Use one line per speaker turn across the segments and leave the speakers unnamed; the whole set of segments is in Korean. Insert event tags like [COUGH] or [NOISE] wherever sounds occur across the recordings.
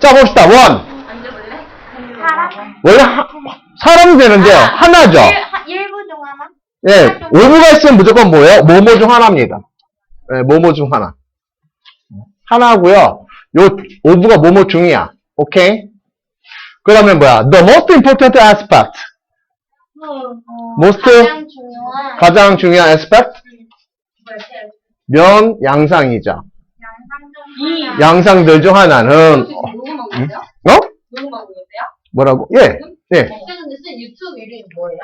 자, 봅시다. 원.
사람?
원래 하, 사람이 되는데요. 하나죠.
일, 하- 일부 중 하나?
예, 오브가 있으면 무조건 뭐예요? 뭐뭐 중 하나입니다. 예, 뭐뭐 중 하나. 하나고요. 요 오브가 뭐뭐 중이야. 오케이? 그러면 뭐야? The most important aspect. most
가장 중요한
가장 중요한 aspect 면 양상이죠.
양상 중 하나.
양상들 중 하나는
지금 계세요?
어?
녹음하고 계세요?
뭐라고? 예. 예.
근데 쌤 유튜브 이름이 뭐예요?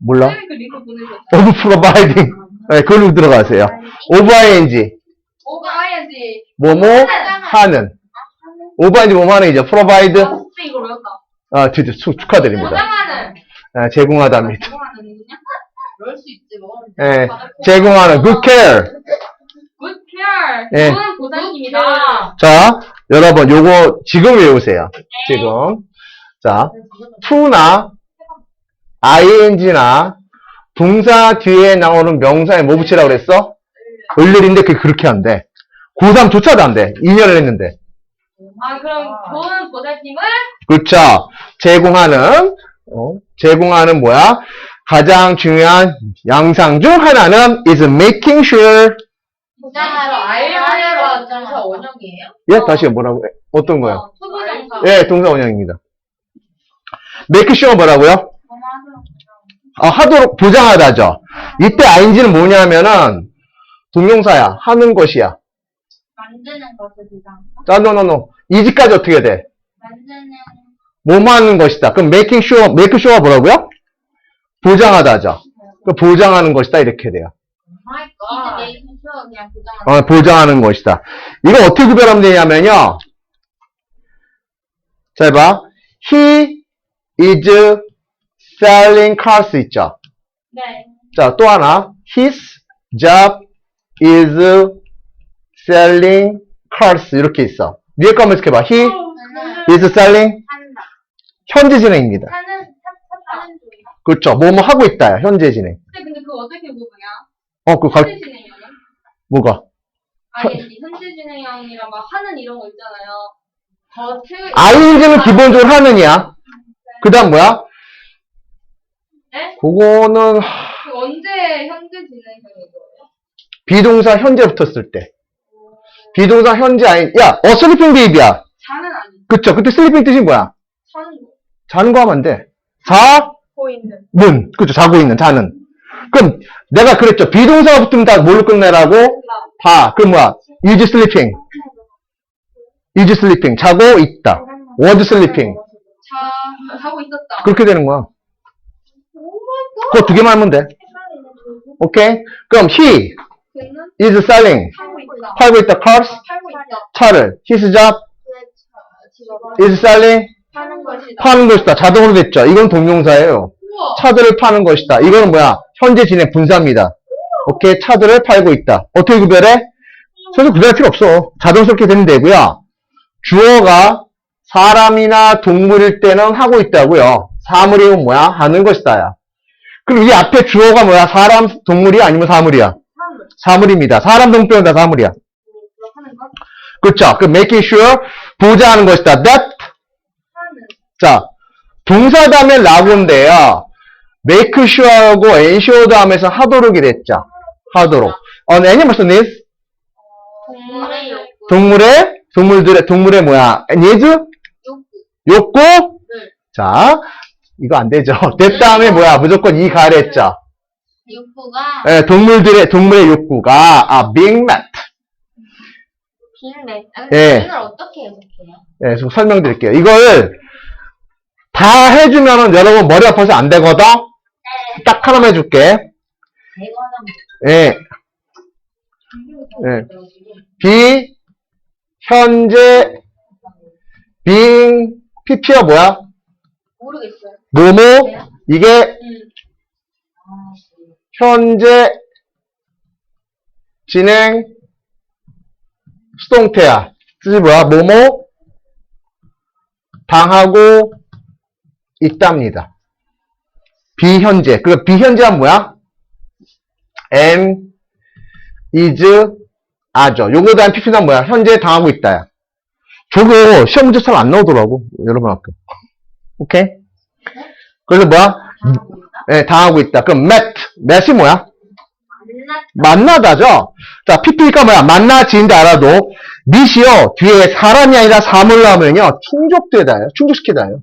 몰라.
그 링크.
오브 프로바이딩. 예, 글로 들어가세요. 오브 ing.
오버 ING.
뭐뭐 하는. 오브 ing 뭐뭐 하는 이죠. 프로바이드.
아, 외웠다.
아, 축- 축하드립니다.
포장하는.
아, 제공하답니다.
포장하는군요? 그럴 수 있지 뭐.
예, 제공하는 good care.
Good care.
예.
좋은 보상입니다.
자, 여러분, 요거 지금 외우세요. 지금. 자, to나 ing나 동사 뒤에 나오는 명사에 뭐 붙이라고 그랬어? 을일인데 그게 그렇게 안 돼. 고3조차도 안 돼. 2년을 했는데.
아 그럼 좋은 보살팀을
그렇죠. 제공하는, 어, 제공하는 뭐야? 가장 중요한 양상 중 하나는 is making sure.
보장하러
알려하러 동사 원형이에요?
예, 다시 뭐라고? 어떤 거요?
어.
예, 동사 원형입니다. make sure 뭐라고요? 아, 하도록 보장하다죠. 이때 ing는 뭐냐면은 동명사야. 하는 것이야.
만드는 것을 보장.
자, 노노노. 이지까지 어떻게 돼?
만드는
뭐뭐 하는 것이다. 그럼 making sure, make sure가 뭐라고요? 보장하다죠. 그 보장하는 것이다. 이렇게 돼요.
마이
이제
갓.
그냥 보장하는
어, 보장하는 것이다. 이거 어떻게 구별하면 되냐면요. 자, 봐. He is selling cars 있죠.
네.
자, 또 하나. His job is selling cars. 이렇게 있어. 위에 거 한번 해봐. He
저는
is selling
한다.
현재 진행입니다.
하는 사- 하는.
그렇죠. 뭐뭐 하고 있다. 현재 진행.
근데 근데 그거 어떻게 구분해요?
어, 그 가? 뭐가?
아니 현재 진행형이랑 막 하는 이런 거 있잖아요. 더 채.
ing는 기본적으로 하느냐. 그 다음 뭐야?
네?
그거는
그 언제 현재 진행형인 거예요?
비동사 현재 붙었을 때. 비동사 현재 아니, 야, 어, 슬리핑 베이비야.
자는 아니지.
그쵸. 그때 슬리핑 뜻이 뭐야?
자는 거.
자는 거 하면 안 돼. 자,
보이는.
는. 그쵸. 자고 있는, 자는. 그럼 내가 그랬죠. 비동사가 붙으면 다 뭘로 끝내라고? 다. 그럼 뭐야? is sleeping. is sleeping. 자고 있다. was sleeping.
자 자고 있었다.
그렇게 되는 거야. 그거 두 개만 하면 돼. 오케이? 그럼 he is selling. 팔고 있다. cars. 차를. his job is selling. 파는 것이다. 자동으로 됐죠. 이건 동명사예요. 차들을 파는 것이다. 이거는 뭐야? 현재 진행 분사입니다. 오케이. 차들을 팔고 있다. 어떻게 구별해? 사실 구별할 필요 없어. 자동스럽게 되면 되고요. 주어가 사람이나 동물일 때는 하고 있다고요. 사물이면 뭐야? 하는 것이다야. 그럼 이 앞에 주어가 뭐야? 사람, 동물이야? 아니면 사물이야?
사물.
사물입니다. 사람, 동물 빼면 다 사물이야. 그렇죠. 그 making sure 보장하는 것이다. That. 자, 동사 다음에 라고인데요. make sure하고 ensure 다음에서 하도록이 됐죠. 하도록. On animals needs
동물의 욕구.
동물의 동물들의 동물의 뭐야? needs
욕구.
욕구.
네.
자, 이거 안 되죠. [LAUGHS] 됐 다음에 뭐야? 무조건 이 가랬죠.
욕구가
예, 동물들의 동물의 욕구가 아 being met.
빈맥. 아,
예.
이걸 어떻게?
예, 좀 설명드릴게요. 이걸 다 해주면은 여러분 머리 아파서 안 되거든. 딱 하나만 해줄게. 예. 예. 비, 현재, being, PP가 뭐야?
모르겠어요.
뭐뭐, 이게
음.
현재, 진행, 수동태야. 뜻이 뭐야? 뭐뭐, 당하고 있답니다. 비현재. 그 비현재가 뭐야? Am, is, 아죠. 요거에 대한 PP는 뭐야? 현재 당하고 있다야. 저거 시험 문제 잘 안 나오더라고. 여러분 학교. 오케이? 그래서 뭐야? 예, 당하고 있다. 그럼 met. met이 뭐야? 만나다죠? 자, PP가 뭐야? 만나지인데 알아도, 밑이요, 뒤에 사람이 아니라 사물 나오면요, 충족되다요. 충족시키다요.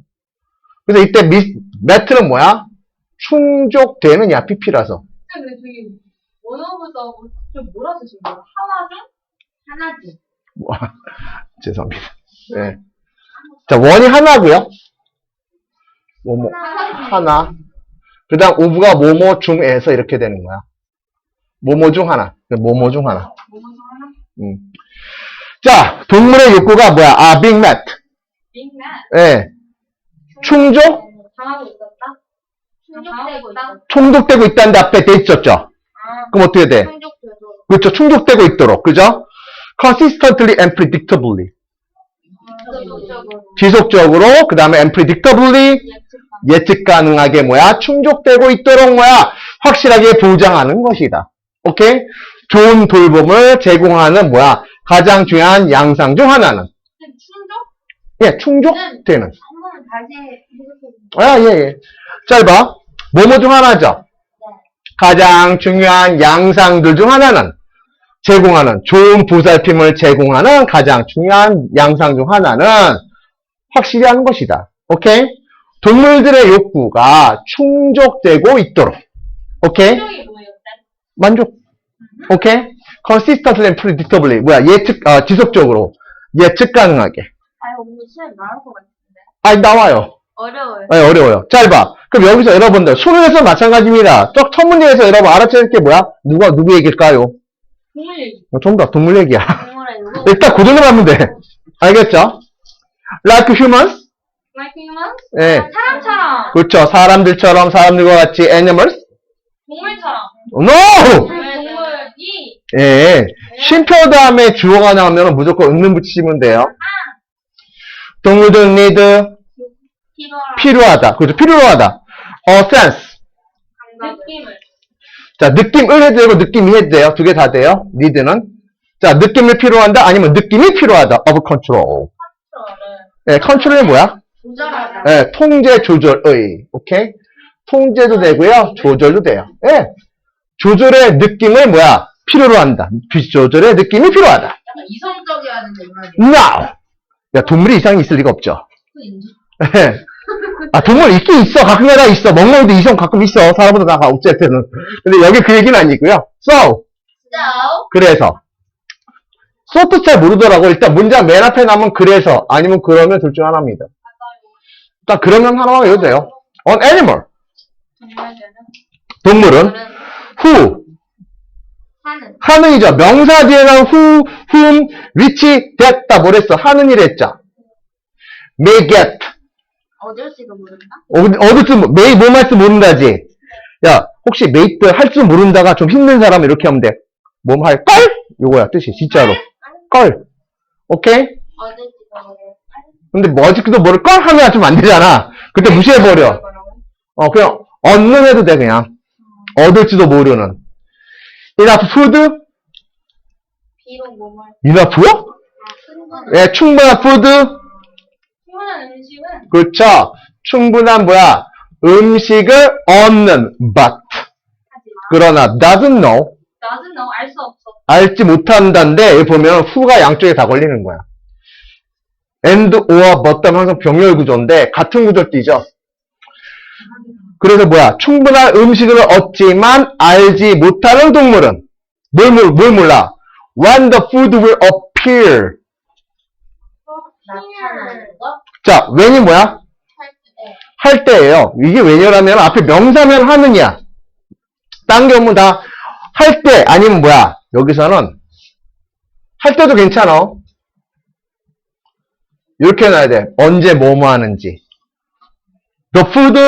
그래서 이때 미, met는 뭐야? 충족되느냐, PP라서.
저기 원어보다 좀 뭐라 쓰신 거예요? 하나 중?
하나지.
죄송합니다. 예. 자, 원이 하나고요 뭐뭐, 하나. 그 다음, 오브가 뭐뭐 중에서 이렇게 되는 거야. 뭐뭐 중 하나. 뭐뭐 중 하나.
뭐뭐 중 하나?
음. 자, 동물의 욕구가 뭐야? 아, met.
빅맨.
예. 충족?
당하고 있었다?
충족되고 있다.
충족되고 있다는 데 앞에 돼 있었죠?
아,
그럼 어떻게 돼?
충족되고.
그렇죠. 충족되고 있도록. 그죠? consistently and predictably.
지속적으로.
그 다음에 and predictably, 예측 가능하게 뭐야? 충족되고 있도록 뭐야? 확실하게 보장하는 것이다. 오케이? 좋은 돌봄을 제공하는 뭐야? 가장 중요한 양상 중 하나는.
충족?
예, 충족되는.
해석해
아, 예, 예. 짧아. 뭐뭐 중 하나죠? 가장 중요한 양상들 중 하나는 제공하는, 좋은 보살핌을 제공하는 가장 중요한 양상 중 하나는 확실히 하는 것이다. 오케이? 동물들의 욕구가 충족되고 있도록. 오케이? 만족. 오케이? consistently and predictably. 뭐야, 예측, 어, 지속적으로. 예측 가능하게.
아, 시험 나올 것 같은데.
아, 나와요.
어려워요.
네, 어려워요. 짧아. 그럼 여기서 여러분들, 수능에서 마찬가지입니다. 첫 천문제에서 여러분 알아채는 게 뭐야? 누가, 누구 얘기일까요?
동물 얘기.
어, 다 동물 얘기야.
동물의 욕구. [LAUGHS]
일단 그 정도로 하면 돼. 알겠죠? Like humans?
Like humans?
예.
사람처럼.
그렇죠. 사람들처럼, 사람들과 같이 animals?
동물처럼.
No!
동물이
예. 쉼표 다음에 주어가 나오면 무조건 은는 붙이시면 돼요. 동물들 need 필요하다. 그렇죠. 필요로 하다. 어, sense.
느낌을.
자, 느낌을 해도 되고 느낌이 해도 돼요. 두 개 다 돼요. need는. 자, 느낌을 필요한다? 아니면 느낌이 필요하다. of control. 예, 컨트롤이 뭐야?
조절하다.
예, 통제 조절의. 오케이? 통제도 되고요. 조절도 돼요. 예. 조절의 느낌을 뭐야? 필요로 한다. 비- 조절의 느낌이 필요하다.
약간 이성적이어야 된다, 이 말이야.
now. 야, 동물이 이상이 있을 리가 없죠. 예. 아, 동물 있긴 있어. 가끔가다 있어. 멍멍이도 이성 가끔 있어. 사람보다 다 어쨌든. 근데 여기 그 얘기는 아니고요. So,
So,
그래서. 소트 잘 모르더라고. 일단 문장 맨 앞에 나면 그래서 아니면 그러면 둘 중 하나입니다. 일단 그러면 하나만 외워도 돼요. On animal. 동물은 who
하는.
하는이죠. 명사 뒤에 나온 who, whom, which, 됐다. 뭐랬어? 하는 이랬죠. may get.
어딜지도 모른다.
어, 어디 좀 may 뭐 말씀 모른다지. 야, 혹시 may 할줄 모른다가 좀 힘든 사람 은 이렇게 하면 돼. 뭐할 걸? 요거야 뜻이 진짜로. 걸. 오케이?
모른다.
근데 뭐 아직도 모를 걸 하면 좀 안 되잖아. 그때 무시해버려. 어, 그냥, 얻는 해도 돼, 그냥. 얻을지도 모르는. food?
비록 몸을.
enough요?
충분한.
예, 충분한
음식은
그렇죠. 충분한 뭐야? 음식을 얻는, but. 그러나, doesn't know.
나는 너알수 없어.
알지 못한다인데, 여기 보면 후가 양쪽에 다 걸리는 거야. and, or, but 하면 항상 병렬 구조인데, 같은 구조 띠죠. 그래서 뭐야? 충분한 음식을 얻지만 알지 못하는 동물은 뭘, 뭘, 뭘 몰라? When the food will appear.
나타나는 거.
자, when이 뭐야?
할 때.
때예요. 이게 왜냐라면 앞에 명사면 하느냐. 딴 경우 다 할 때 아니면 뭐야? 여기서는 할 때도 괜찮아. 이렇게 놔야 돼. 언제 뭐뭐 하는지. The food.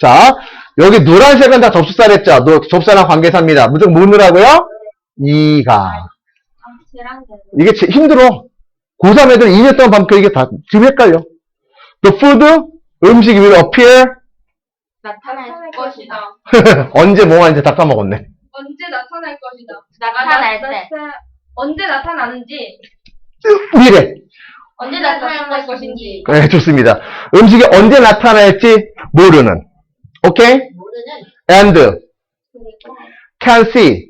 자, 여기 노란색은 다 접수사 했죠. 노- 접사랑 관계사입니다. 무조건 뭐느라고요? 이가.
아.
이게 제- 힘들어. 고3 애들 2년 동안 밤그 이게 다 지금 헷갈려. The food, 음식이 will appear,
나타날 것이다. [LAUGHS]
언제 뭐 하는지 다 까먹었네.
언제 나타날 것이다.
나타날
나-
때.
나타- 언제 나타나는지
이래.
언제 나타날 것인지.
네, 좋습니다. 음식이 언제 나타날지 모르는. 오케이?
모르는.
and
그리고
can see.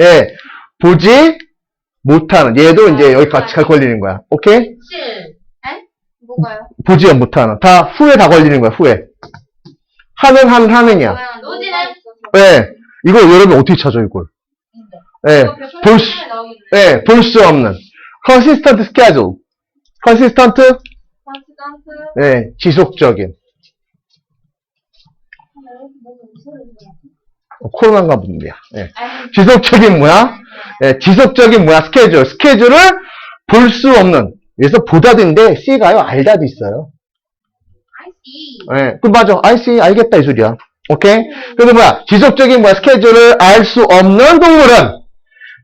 예, 보지 못하는. 얘도 이제 여기 같이 걸리는 거야. 오케이?
실. 에? 뭐가요?
보지 못하는. 다 후에 다 걸리는 거야, 후에. 하는, 하는.
노지는?
예, 이거 여러분 어떻게 찾아, 이걸? 예, 볼 수, 예, 볼 수 없는. consistent schedule. consistent,
컨스턴트.
예, 지속적인. 어, 코로나인가 본데요. 예. 지속적인 뭐야? 예, 지속적인 뭐야? 스케줄. 스케줄을 볼 수 없는. 그래서 보다도인데 C가요, 알다도 있어요.
아이씨.
예, 그 맞아. I see, 알겠다 이 소리야. 오케이? 그래서 뭐야? 지속적인 뭐야? 스케줄을 알 수 없는 동물은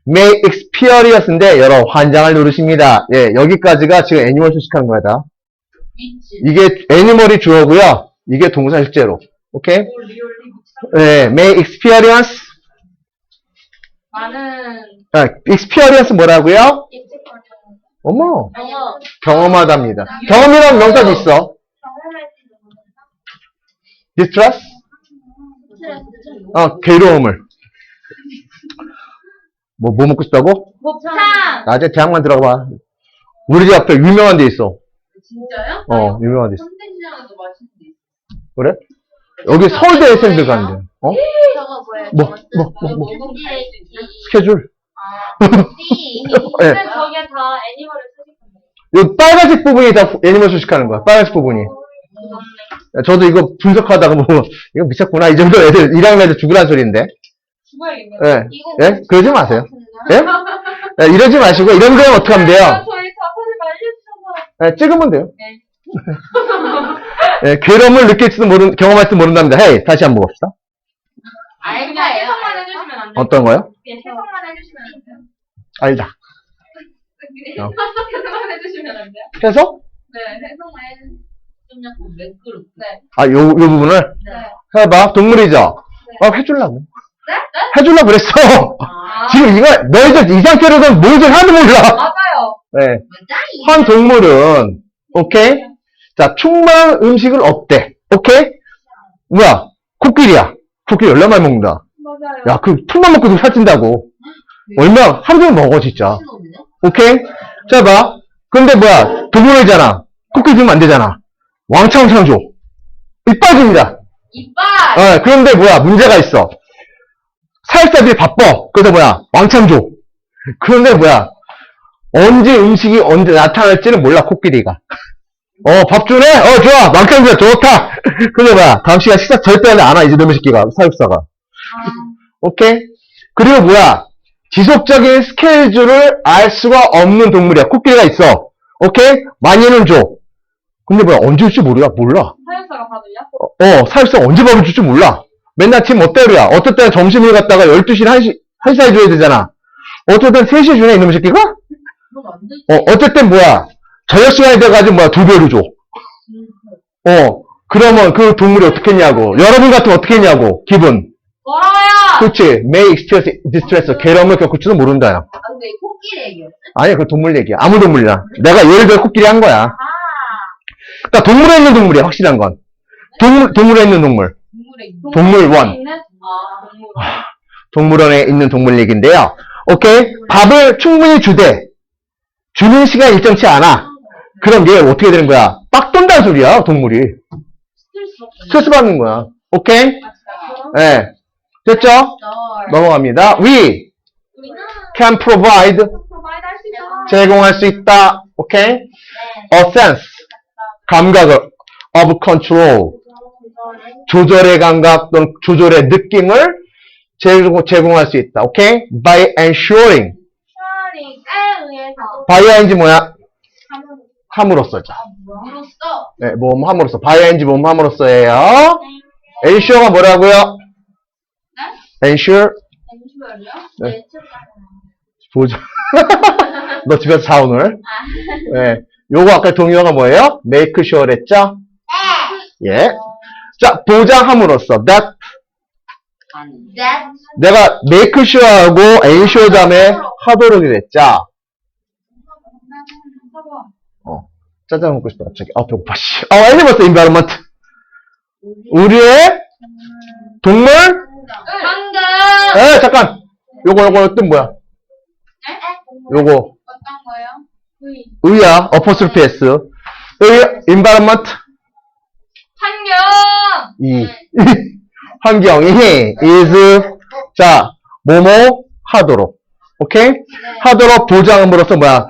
may experience인데 여러 환장을 누르십니다. 예, 여기까지가 지금 애니멀 수식하는 거야 다.
위치.
이게 애니멀이 주어고요. 이게 동사 실제로. 오케이? 예, may experience.
많은
아, experience 뭐라고요? 어머. 경험하답니다. 경험이라는 명사도 있어.
경험할 거니까.
distress? 어, 괴로움을. 뭐, 뭐 먹고 싶다고?
곱창.
낮에 대학만 들어가. 우리 집 앞에 유명한 데 있어.
진짜요?
어, 유명한 데 있어.
선생시장에도 맛있는 데 있어.
그래? 여기 서울대 SM들 가는데. 어?
저거 뭐예요?
뭐,
저거
뭐, 뭐,
쓰-
뭐.
CSG.
스케줄.
아, [LAUGHS] C.
예.
근데 저게 다 애니멀을 거예요.
요 빨간색 부분이 다 애니멀 수식하는 거야. 빨간색 부분이. 저도 이거 분석하다가 뭐, 이거 미쳤구나. 이 정도 애들, 1학년 애들 죽으란 소리인데.
죽어야겠네요.
예.
이거
예? 그러지 마세요. 예? 예, 이러지 마시고, 이런 거면 어떻게 하면 돼요?
아, 저희 자판을 알려주셔서.
예, 찍으면 돼요.
네. [LAUGHS]
예, 괴로움을 느낄지도 모른, 경험할지도 모른답니다. 헤이, 다시 한번 봅시다.
알파예요,
해석만? 해주시면 안 돼요?
어떤 거요?
그냥 해석만 해주시면 안 돼요?
알다. 어.
해석만 해주시면 안 돼요?
해석?
네, 해석만 해주시면 좀 약간 매끄럽. 네.
아, 요, 요 부분을?
네.
해봐. 동물이죠? 어, 해주려고. 해주려고 그랬어.
아,
지금 이거, 너희들 이 상태로는 뭘좀 하는 몰라.
맞아요.
예. 한 동물은, 오케이? 자, 충분한 음식을 없대. 오케이? 뭐야? 코끼리야. 코끼리 얼마 많이 먹는다.
맞아요.
야, 그 풀만 먹고도 살찐다고. 얼마, 하루 종일 먹어, 진짜. 오케이? 자, 봐. 근데 뭐야? 동물이잖아. 코끼리 주면 안 되잖아. 왕창왕창 줘. 이 빠집니다.
이빨!
어, 그런데 뭐야? 문제가 있어. 사육사들이 바빠. 그래서 뭐야? 왕창 줘. 그런데 뭐야? 언제 음식이 언제 나타날지는 몰라, 코끼리가. 어, 밥 주네? 어, 좋아. 줘. 좋다. [LAUGHS] 근데 뭐야? 다음 시간 식사 절대 안 와, 이제 놈의 새끼가, 사육사가. 오케이? 그리고 뭐야? 지속적인 스케줄을 알 수가 없는 동물이야. 코끼리가 있어. 오케이? 많이는 줘. 근데 뭐야? 언제 줄지 몰라. 몰라.
사육사가 받을려?
어, 사육사 언제 밥을 줄지 몰라. 맨날 팀 멋대로야. 어떨 때는 점심을 갖다가 12시나 1시, 1시에 줘야 되잖아. 어떨 땐 3시에 주네, 이놈의 새끼가? 어, 땐 뭐야. 저녁 시간이 돼가지고 뭐야, 두 배로 줘. 어, 그러면 그 동물이 어떻게 했냐고. 여러분 같으면 어떻게 했냐고. 기분.
뭐라고요?
그치. may experience distress. 괴로움을 겪을지도 모른다, 야.
아, 근데 코끼리 얘기였어?
아니, 그 동물 얘기야. 아무 동물이나. 내가 예를 들어 코끼리 한 거야.
아,
그러니까 동물에 있는 동물이야, 확실한 건. 동물, 동물에 있는 동물.
동물에
동물원.
있는? 아, 동물원.
동물원에 있는 동물 얘기인데요. 오케이? 밥을 충분히 주되, 주는 시간 일정치 않아. 그럼 얘 어떻게 되는 거야? 빡 돈다는 소리야, 동물이.
스트레스
받는 거야. 오케이? 예. 네. 됐죠?
널.
넘어갑니다. We can provide,
할수.
제공할 수 있다. 오케이? A sense, 감각을, of control, 조절의 감각 또는 조절의 느낌을 제공, 제공할 수 있다. 오케이? By ensuring.
에 의해서
by인지 뭐야? 함으로써죠.
뭐로써
네, 모험 함으로써. by인지 모험 함으로써예요. ensure가 뭐라고요? ensure?
엔슈얼이요?
네.
네.
보자. [LAUGHS] 너 집에서 자, 오늘. 네. 요거 아까 동의어가 뭐예요? make sure랬죠? 예. 자, 보장함으로써. that,
That
내가 make sure하고 ensure 다음에 하도록이 됐죠? 어. 짜장 먹고 싶다, 갑자기. 아, 배고파, 씨. 아, 애니버스 environment. 우리의 동물?
황금.
에, 잠깐. 요거, 요거, 뜻 뭐야? 요거,
어떤 거요?
의야, 어퍼슬피 S. 의, environment.
환경!
이, [LAUGHS] 환경이 is, 자, 뭐뭐 하도록. 오케이? 하도록 보장함으로써 뭐야?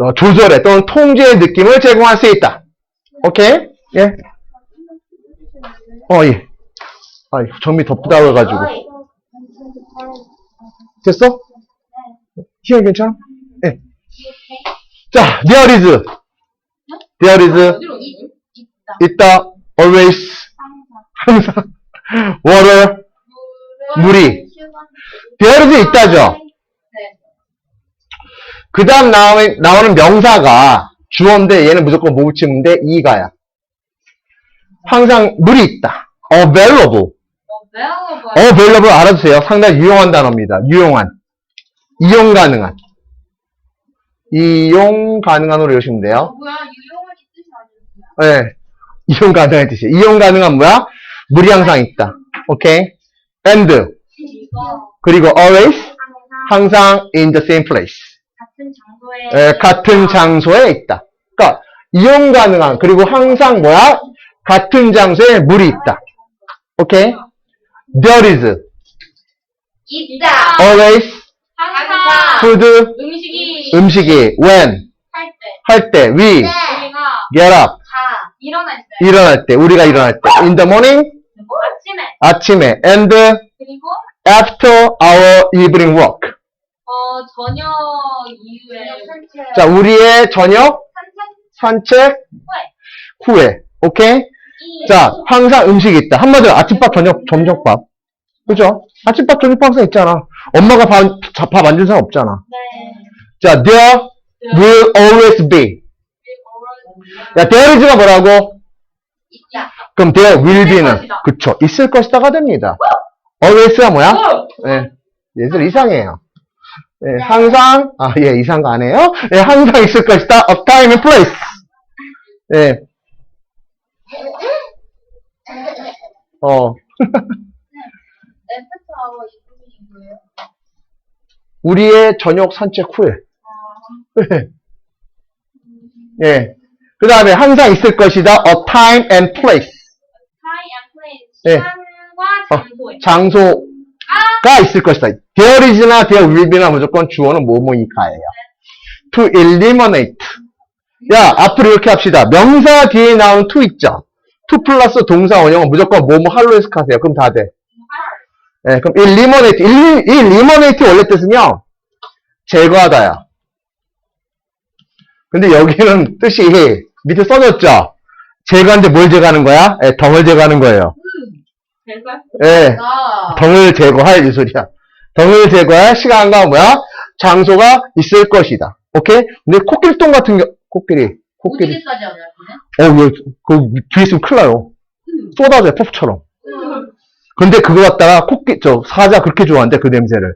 어, 조절해 또는 통제의 느낌을 제공할 수 있다. 오케이? 예? 어, 예. 아, 점이 덥다 그래가지고. 됐어? 희연 괜찮아? 예. 자, there is. there is. 있다. always. 항상. [LAUGHS] water. 물이. there is 있다죠? 그 다음 나오는, 나오는 명사가 주어인데 얘는 무조건 돼? 이가야. 항상 물이 있다. available.
available.
알아두세요. 상당히 유용한 단어입니다. 유용한. 이용 가능한. 이용 가능한으로 외우시면 돼요.
뭐야, 유용한 뜻이 아니었어요.
예. 이용 가능한 뜻이에요. 이용 가능한 뭐야? 물이 항상 있다. 오케이? and. 그리고 always.
항상
in the same place.
같은 장소에
예, 같은 장소에 있다. 그러니까 이용 가능한 그리고 항상 뭐야? 같은 장소에 물이 있다. 오케이? There is
있다.
always
항상
food
음식이
음식이 when
할 때.
할 때 we
네.
우리가
get up
다.
일어날 때
일어날 때 우리가 일어날 때 in the morning
아침에.
아침에 and
그리고
after our evening work.
어 저녁 이후에
산책.
자, 우리의 저녁
산책
산책 후에. 오케이?
이.
자, 항상 음식이 있다. 한마디로 아침밥, 저녁, 점심밥. 그죠? 아침밥, 저녁밥 항상 있잖아. 엄마가 밥, 자, 밥안준 사람 없잖아.
네.
자, there will always be. 야, there is가 뭐라고?
있다.
그럼 there will be는. 그쵸. 있을 것이다가 됩니다. always가 뭐야?
어!
예. 얘들 이상해요. 예, 항상, 아, 예, 이상한 거 아니에요? 예, 항상 있을 것이다. of time and place. 예, 어? [LAUGHS] 우리의 저녁 산책 후에. [LAUGHS] 예. 그 다음에 항상 있을 것이다. a time and place.
time and place
네.
시간과 장소에
장소 가 있을 것이다. there is나 there will be나 무조건 주어는 뭐뭐이 가예요. to eliminate. 야, 앞으로 이렇게 합시다. 명사 뒤에 나오는 to 있죠? to 플러스 동사 원형은 무조건 뭐뭐 할로 해석하세요. 그럼 다 돼. 예, 그럼 eliminate. 일- 이 eliminate 원래 뜻은요, 제거하다야. 근데 여기는 뜻이 밑에 써졌죠? 제거하는데 뭘 제거하는 거야? 예, 덩을 제거하는 거예요. 예.
나.
덩을 제거할 이 소리야. 덩을 제거할 시간과 뭐야? 장소가 있을 것이다. 오케이? 근데 코끼리똥 같은 경, 코끼리, 코끼리.
어디까지 하냐,
어, 이거, 그, 뒤에 있으면 큰일 나요. 쏟아져요, 폭처럼. 근데 그거 갖다가 코끼, 저, 사자 그렇게 좋아한대, 그 냄새를.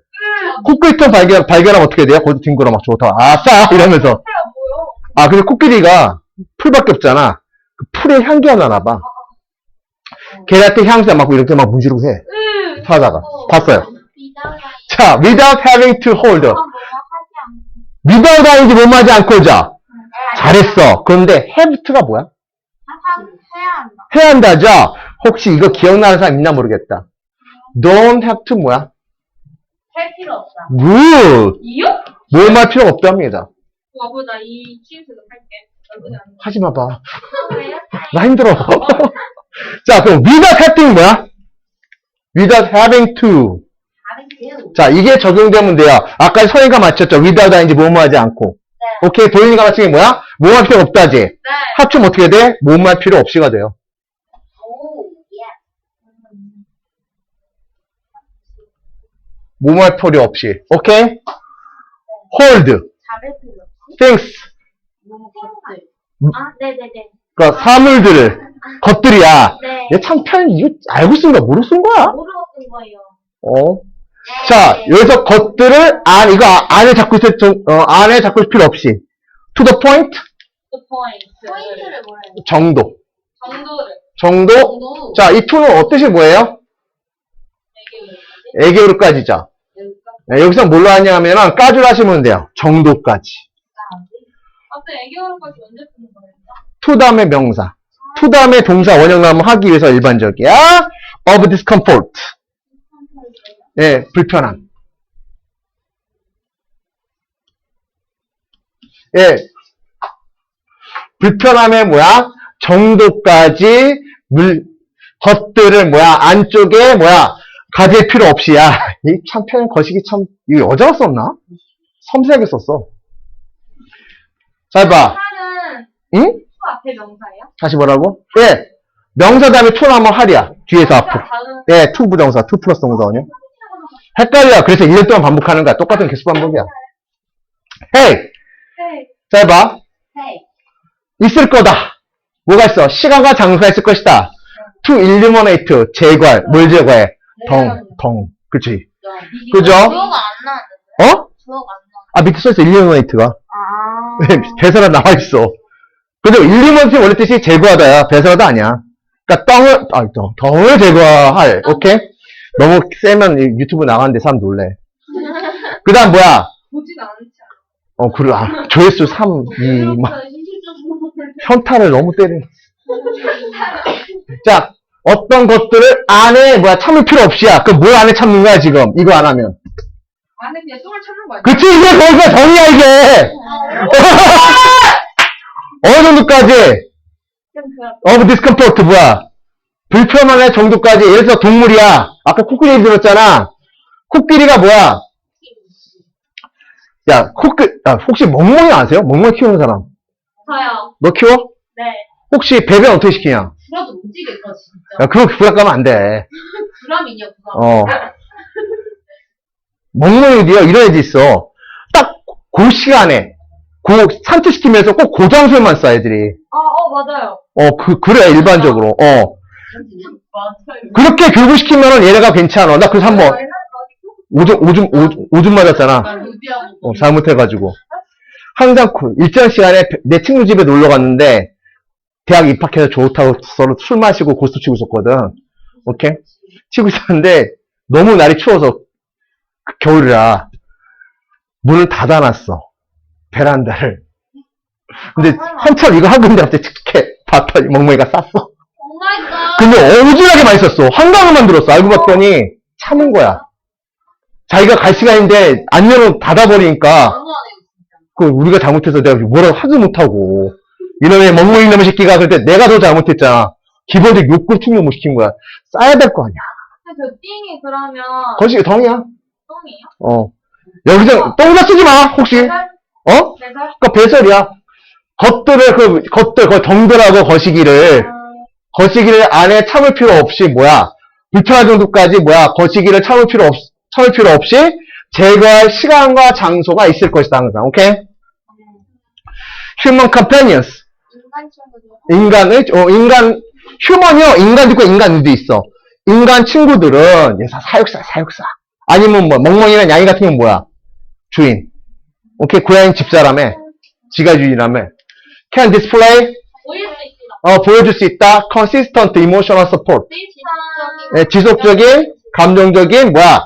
코끼리똥 발견, 발견하면 어떻게 돼요? 거기 뒹굴어 막 좋다. 아싸! 이러면서. 아, 근데 코끼리가 풀밖에 없잖아. 그 풀에 향기가 나나봐. 걔한테 향수 맡고 이렇게 막 문지르고 해. 사자가. 봤어요. 자, without having to hold. without 하는지 못 맞지 않고자. 잘했어. 그런데 have to가 뭐야?
해야 한다.
해야 한다죠? 혹시 이거 기억나는 사람 있나 모르겠다. don't have to 뭐야?
할 필요 없다.
good.
이요?
뭐할 필요 없답니다.
와보자 이 치우스도 할게 안
하지 마봐. [LAUGHS]
왜요?
나 힘들어. 자, 그럼 without having 뭐야? without having to. 자, 이게 적용되면 돼요. 아까 서희가 맞췄죠? without 하는지 뭐뭐 하지 않고. 오케이, 도인이가 맞춘 게 뭐야? 뭐할 필요 없다지.
네
합치면 어떻게 돼? 뭐뭐 할 필요 없이가 돼요.
오, 예.
뭐뭐 할 필요 없이. 오케이? hold,
잡을 필요 없이.
things.
아, 네네네.
그러니까 사물들을, 것들이야.
네.
얘참 편, 이거 알고 쓴 거야? 모르고 쓴 거야?
모르고 쓴 거예요.
어?
네.
자, 여기서 것들을 안, 이거 아- 안에 잡고 있을, 좀- 어, 안에 잡고 있을 필요 없이. to the point?
the point.
포인트를 뭐라 해요?
정도.
정도를.
정도.
정도.
자, 이 to는 어 뜻이 뭐예요?
되게
애교로까지죠. 네, 여기서 뭘로 하냐 하면은 까줄 하시면 돼요. 정도까지.
아무튼 애교로까지 언제 쓰는 거예요?
to 다음에 명사. To 다음에 동사 원형 나오면 하기 위해서 일반적이야. of discomfort. 예, 불편함. 예. 불편함의 뭐야? 정도까지 물, 것들을 뭐야? 안쪽에 뭐야? 가질 필요 없이, 야, [LAUGHS] 이 참 표현 거시기 참, 이거 여자가 썼나? 섬세하게 썼어. 잘 봐. 응?
수 앞에 명사예요?
다시 뭐라고? 예. 명사 다음에 to 나면 할이야. 뒤에서 앞으로.
다른
예, to 부정사, to 플러스 동사원이요. 헷갈려. 그래서 1년 동안 반복하는 거야. 똑같은 개수 반복이야. 헤이!
네.
잘 봐.
헤이.
있을 거다. 뭐가 있어? 시간과 장소가 있을 것이다. to eliminate, 제거할. 뭘 제거해? 덩, 덩. 그치. 그죠?
주어가 안 나왔는데.
어?
주어가 안 나왔는데.
아, 밑에 써있어. eliminate가.
아.
배설아 나와 있어. 근데 eliminate 원래 뜻이 제거하다야. 배설하다 아니야. 그니까 덩을, 아, 덩, 덩을 제거할. 오케이? 너무 세면 이 유튜브 나가는데 사람 놀래. [LAUGHS] 그 다음 뭐야?
보진 않지 않아.
어, 그래. 아, 조회수 3, 2, 막. 현타를 너무 때리네. 자, 어떤 것들을 안에, 뭐야, 참을 필요 없이야. 그럼 뭘 안에 참는 거야, 지금? 이거 안 하면.
안에 그냥 똥을 참는 거 아니야?
그치, 이게 거기가 정이야, 이게! 어느 정도까지? of discomfort, 뭐야? 불편함의 정도까지. 예를 들어 동물이야. 아까 코끼리 얘기 들었잖아. 코끼리가 뭐야? 야, 코끼, 야, 혹시 멍멍이 아세요? 멍멍이 키우는 사람.
저요.
너 키워?
네.
혹시 배변 어떻게 시키냐?
못 지겠다, 진짜.
야, 그거 부락 가면 안 돼. [LAUGHS]
불암이냐, 불암.
어. 멍멍이도요, 이런 애들 있어. 딱, 그 시간에, 그, 산책시키면서 꼭그 장소에만 써, 애들이.
아, 어, 맞아요.
어, 그, 그래, 일반적으로. 어.
맞아요.
그렇게 교육시키면은 얘네가 괜찮아. 나 그래서 한 번, 오줌, 오줌, 오줌, 오줌 맞았잖아. 어, 잘못해가지고. 항상 그 일정 시간에 내 친구 집에 놀러 갔는데, 대학 입학해서 좋다고 서로 술 마시고 고스트 치고 있었거든. 오케이? 치고 있었는데, 너무 날이 추워서, 그 겨울이라, 문을 닫아놨어. 베란다를. 근데 한참 이거 하고 있는데 갑자기 칙칙해. 봤더니 멍멍이가 쌌어. 근데 어지하게 맛있었어. 한강을 만들었어. 알고 봤더니 참은 거야. 자기가 갈 시간인데 안녕을 닫아버리니까
너무하네요, 진짜.
그 우리가 잘못해서 내가 뭐라고 하도 못하고 이놈의 멍멍이 놈의 새끼가 그럴 때 내가 더 잘못했잖아. 기본적 욕구 충족 못 시킨 거야. 싸야 될 거 아니야.
저 띵이 그러면
거시기 덩이야.
똥이에요?
어. 여기서 똥자 쓰지 마. 혹시. 어?
배설?
그러니까 배설이야. 겉들을 그 겉들 그 덩들하고 거시기를. 거시기를 안에 참을 필요 없이 뭐야? 불편한 정도까지 뭐야? 거시기를 참을 필요 없 참을 필요 없이 제거할 시간과 장소가 있을 것이다 항상. 오케이? Human companions.
인간 친구들.
인간을 어, 인간 휴먼이요. 인간도 있고 인간도 있어. 인간 친구들은 사육사 사육사. 아니면 뭐 멍멍이나 양이 같은 건 뭐야? 주인 오케이 고양이 집사람에 지가 주인이라며 can display. 어, 보여줄 수 있다. consistent emotional support.
지속적인.
예, 지속적인, 감정적인, 뭐야,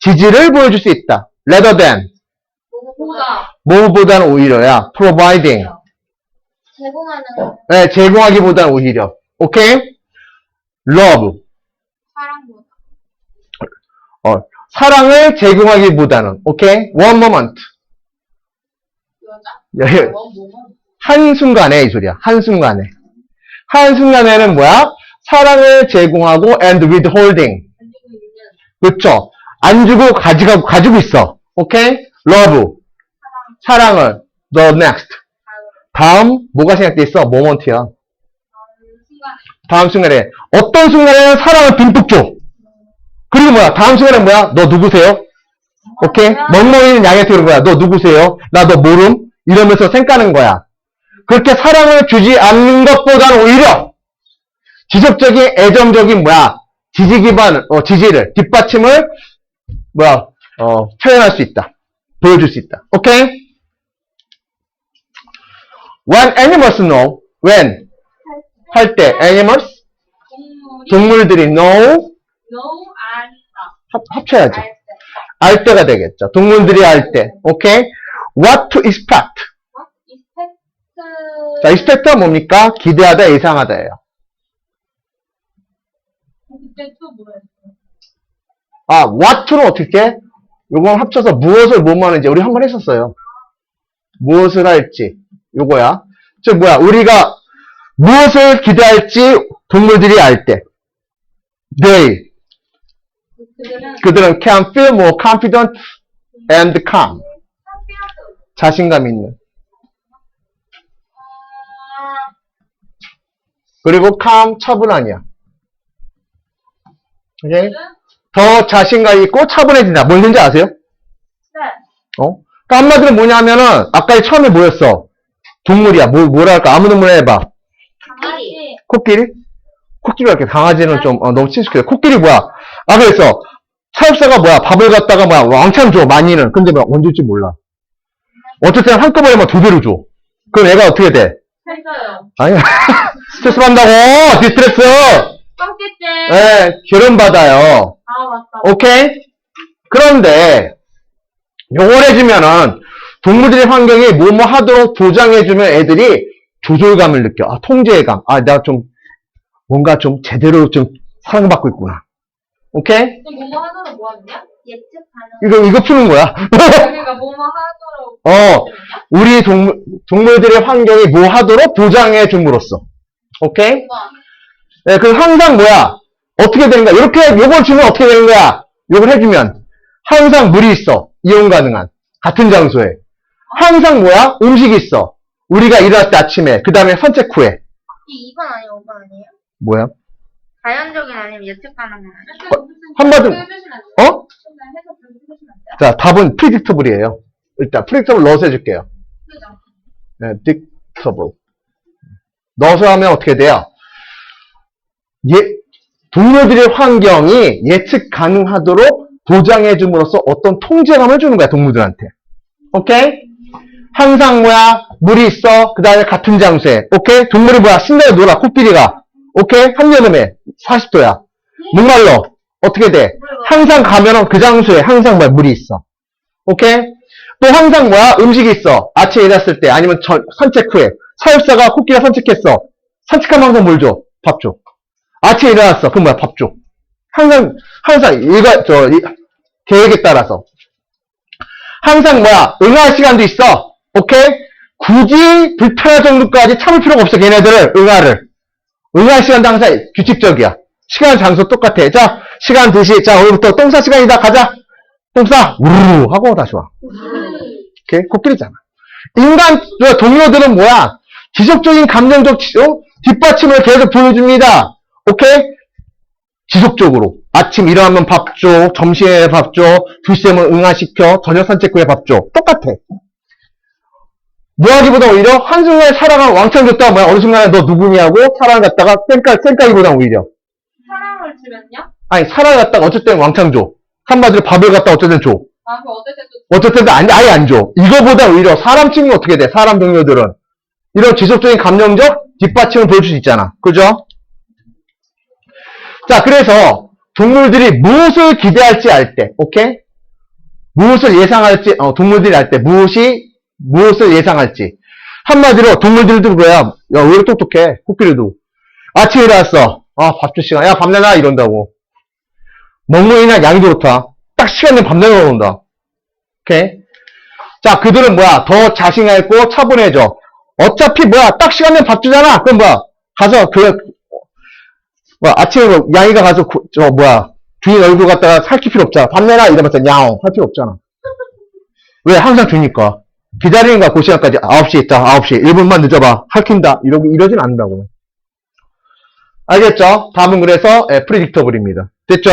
지지를 보여줄 수 있다. rather than,
보다.
뭐보다는 오히려야, providing.
제공하는
예, 제공하기보다는 오히려. 오케이? love.
사랑보다.
어, 사랑을 제공하기보다는. 오케이? one moment.
뭐, 뭐, 뭐.
한순간에, 이 소리야. 한순간에. 한순간에는 뭐야? 사랑을 제공하고 and withholding. 그렇죠. 안 주고 가지고 가지고 있어. 오케이? love 사랑 을 the next 다음 뭐가 생각돼 있어? moment야.
순간에.
다음 순간에 어떤 순간에는 사랑을 듬뿍 줘. 그리고 뭐야? 다음 순간에 뭐야? 너 누구세요? 오케이? 멍멍이는 양한테 그런 거야. 너 누구세요? 나 너 모름? 이러면서 생 까는 거야. 그렇게 사랑을 주지 않는 것보다는 오히려 지속적인 애정적인 뭐야? 지지 기반, 어, 지지를, 뒷받침을 뭐야? 어, 표현할 수 있다. 보여줄 수 있다. 오케이? When animals know, when 할 때 animals 동물들이 know. 합, 합쳐야죠.
알
때가 되겠죠. 동물들이 알 때. 오케이? What to expect. 자, expect가 뭡니까? 기대하다, 예상하다예요.
그때 또 뭐였어?
아, what to는 어떻게? 요건 합쳐서 무엇을 뭐뭐 하는지 우리 한 번 했었어요. 무엇을 할지. 요거야. 즉 뭐야? 우리가 무엇을 기대할지 동물들이 알 때. They.
그들은
그들은 can feel more confident and calm. 자신감 있는.
아,
그리고 calm 차분하냐. 오케이? 더 자신감 있고 차분해진다. 뭔지 아세요?
네.
어? 그러니까 한마디로 뭐냐면은 아까 처음에 뭐였어? 동물이야. 뭐 뭐랄까 아무 동물 해봐.
강아지.
코끼리? 코끼리 이렇게 강아지는 좀 어, 너무 친숙해. 코끼리 뭐야? 아 그래서 사육사가 뭐야? 밥을 갖다가 뭐야? 왕창 줘 많이는. 근데 뭐야? 언제 줄지 몰라. 어쨌든 한꺼번에 막 두 배로 줘. 그럼 애가 어떻게 돼?
했어요.
아니야. [LAUGHS] 스트레스 받는다고. 디스트레스.
깜찍제.
예, 결혼 받아요.
아 맞다.
오케이? 그런데 요걸 해주면은 동물들의 환경이 뭐뭐 하도록 보장해주면 애들이 조절감을 느껴. 아, 통제감. 아, 내가 좀 뭔가 좀 제대로 좀 사랑받고 있구나. 오케이?
또 뭐뭐 하도록 뭐 하느냐?
예측 가능.
이거, 이거 푸는 거야. [LAUGHS]
뭐뭐 하도록.
어? 우리 동물, 동물들의 환경이 뭐 하도록 보장해 줌으로써. 오케이?
번.
네, 그래서 항상 뭐야? 어떻게 되는 거야? 이렇게, 요걸 주면 어떻게 되는 거야? 요걸 해주면. 항상 물이 있어. 이용 가능한. 같은 장소에. 항상 뭐야? 음식이 있어. 우리가 일어날 때 아침에. 그 다음에 산책 후에.
이 2번 아니에요? 5번 아니에요?
뭐야?
자연적인 아니면 예측 가능한 아니에요?
한마디-
해주시면 안 돼요?
어? 자, 답은 predictable이에요. 일단, predictable 넣어서 해줄게요. 네, predictable. 넣어서 하면 어떻게 돼요? 예, 동물들의 환경이 예측 가능하도록 보장해 줌으로써 어떤 통제감을 주는 거야, 동물들한테. 오케이? 항상 뭐야, 물이 있어. 그 다음에 같은 장소에. 오케이? 동물이 뭐야, 신나게 놀아, 코끼리가. 오케이? 한여름에 40도야. 목말라. 어떻게 돼? 항상 가면은 그 장소에 항상 뭐야, 물이 있어. 오케이? 또 항상 뭐야, 음식이 있어. 아침에 일어났을 때, 아니면 저- 산책 후에. 사육사가 코끼리가 산책했어. 산책하면 항상 뭘 줘? 밥 줘. 아침에 일어났어. 그럼 뭐야, 밥 줘. 항상, 항상, 일과, 저, 이- 계획에 따라서. 항상 뭐야, 응할 시간도 있어. 오케이? 굳이 불편할 정도까지 참을 필요가 없어, 걔네들을, 응아를. 응할 시간도 항상 규칙적이야. 시간, 장소 똑같아. 자, 시간 2시. 자, 오늘부터 똥 싸 시간이다. 가자. 똥 싸. 우르르 하고 다시 와. 오케이? 코끼리잖아. 인간, 저 동료들은 뭐야? 지속적인 감정적 지- 어? 뒷받침을 계속 보여줍니다. 오케이? 지속적으로. 아침 일어나면 밥 줘, 점심에 밥 줘, 둘째면 응아시켜, 저녁 산책 후에 밥 줘. 똑같아. 뭐하기보다 오히려 한순간에 사랑을 왕창 줬다 뭐야 어느 순간에 너 누구냐고 사랑을 갖다가 쌩까, 쌩까기보다 오히려
사랑을 주면요?
아니 사랑을 갖다가 어쨌든 왕창 줘 한마디로 밥을 갖다 어쨌든 줘
아, 그 어떨 때도
어쨌든 아예 안 줘. 이거보다 오히려 사람 친구 어떻게 돼? 사람 동료들은. 이런 지속적인 감정적 뒷받침을 보여줄 수 있잖아. 그죠? 자, 그래서 동물들이 무엇을 기대할지 알 때, 오케이? 무엇을 예상할지, 어, 동물들이 알 때, 무엇이, 무엇을 예상할지. 한마디로 동물들도 그래야, 야, 왜 이렇게 똑똑해? 코끼리도. 아침에 일어났어. 아, 밥줄 시간. 야, 밥 내놔. 이런다고. 먹물이나 양이 좋다. 딱 시간 되면 밥 내놓으러 온다. 오케이? 자, 그들은 뭐야? 더 자신감 있고 차분해져. 어차피 뭐야? 딱 시간 되면 밥 주잖아? 그럼 뭐야? 가서, 그, 뭐야, 아침에 뭐 양이가 가서, 고- 저, 뭐야? 주인 얼굴 갖다가 살킬 필요 없잖아. 밥 내라! 이러면서 야옹! 할 필요 없잖아. 왜? 항상 주니까. 기다리는 거야, 그 시간까지. 9시, 자, 9시. 1분만 늦어봐. 할킨다. 이러고, 이러진 않는다고. 알겠죠? 답은 그래서, 예, 프리딕터블입니다. 됐죠?